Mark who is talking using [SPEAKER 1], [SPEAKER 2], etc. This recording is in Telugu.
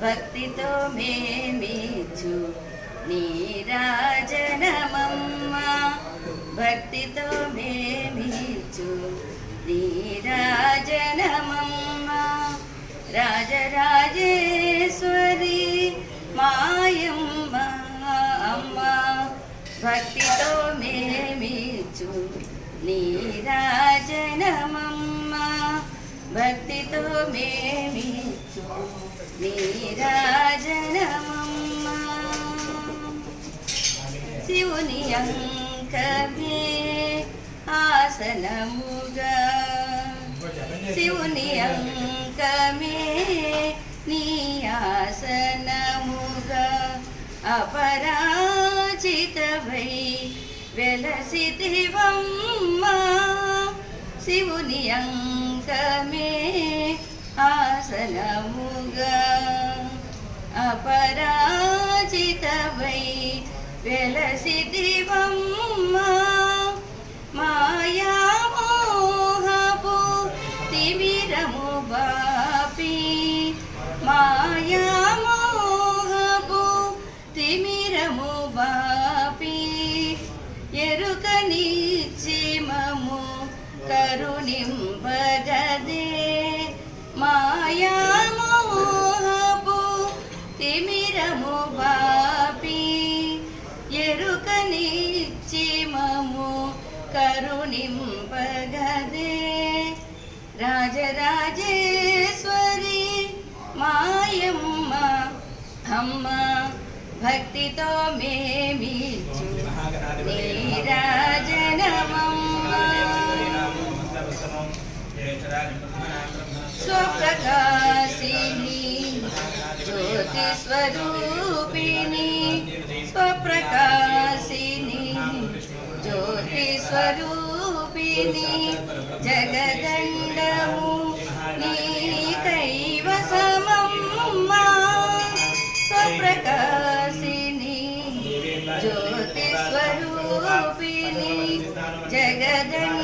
[SPEAKER 1] భక్తితో మేమిచ్చు నీరాజనమమ్మ భక్తితో మేమిచ్చు నీరాజనమమ్మ రాజరాజేశ్వరి మాయమ్మ అమ్మ భక్తితో మేమిచ్చు నీరాజనమమ్మ భక్తితో మేమిచ్చు నీరాజనమమ్మ. శివుని అంకమే ఆసనముగా. శివుని అంకమే నీ ఆసనముగా. అపరాజితవై వెలసిదివమ్మ శివుని అంకమే అపరాజితవై వెలసిదివమ్మ మాయామోహపు తిమిరము బాపి. మాయామోహపు తిమిరము బాపి. ఎరుక నిచ్చిమము కరుణింపగదే తిమిరము బాపి ఎరుక నిచ్చిమము కరుణింపగదే. రాజరాజేశ్వరి మాయమ్మ అమ్మ భక్తితో మేమిచ్చు నీరాజనమమ్మ. స్వప్రకాశిని జ్యోతి స్వరూపిణి స్వప్రకాశిని జ్యోతి స్వరూపిణి జగదండము నీ కైవసమమ్మ స్వప్రకాశిని జ్యోతి స్వరూపిణి జగదండ